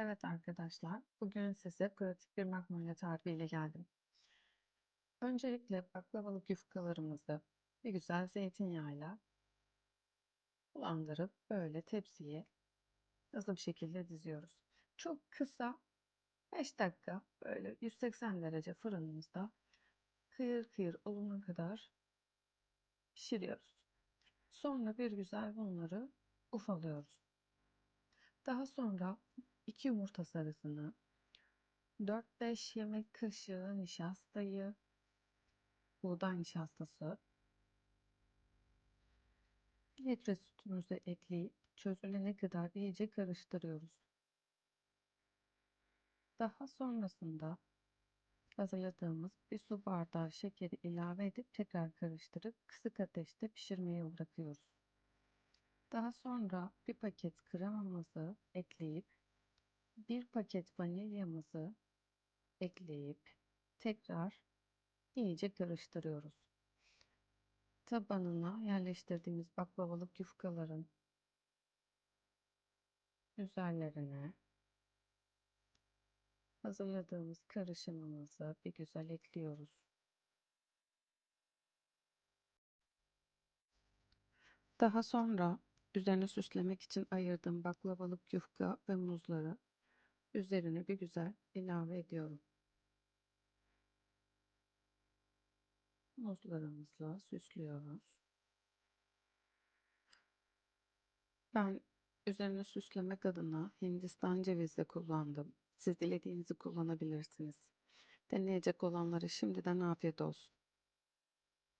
Evet arkadaşlar, bugün size pratik bir magnolia tarifiyle geldim. Öncelikle baklavalık yufkalarımızı bir güzel zeytinyağıyla bulandırıp böyle tepsiye hızlı bir şekilde diziyoruz. Çok kısa 5 dakika böyle 180 derece fırınımızda kıyır kıyır olana kadar pişiriyoruz. Sonra bir güzel bunları ufalıyoruz. Daha sonra 2 yumurta sarısını 4-5 yemek kaşığı nişastayı, buğday nişastası, 1 litre sütümüzü ekleyip çözülene kadar iyice karıştırıyoruz. Daha sonrasında hazırladığımız bir su bardağı şekeri ilave edip tekrar karıştırıp kısık ateşte pişirmeye bırakıyoruz. Daha sonra bir paket kremamızı ekleyip bir paket vanilyamızı ekleyip tekrar iyice karıştırıyoruz. Tabanına yerleştirdiğimiz baklavalık yufkaların üzerlerine hazırladığımız karışımımızı bir güzel ekliyoruz. Daha sonra üzerine süslemek için ayırdığım baklavalık yufka ve muzları üzerine bir güzel ilave ediyorum. Muzlarımızla süslüyoruz. Ben üzerine süslemek adına Hindistan cevizi kullandım. Siz dilediğinizi kullanabilirsiniz. Deneyecek olanlara şimdiden afiyet olsun.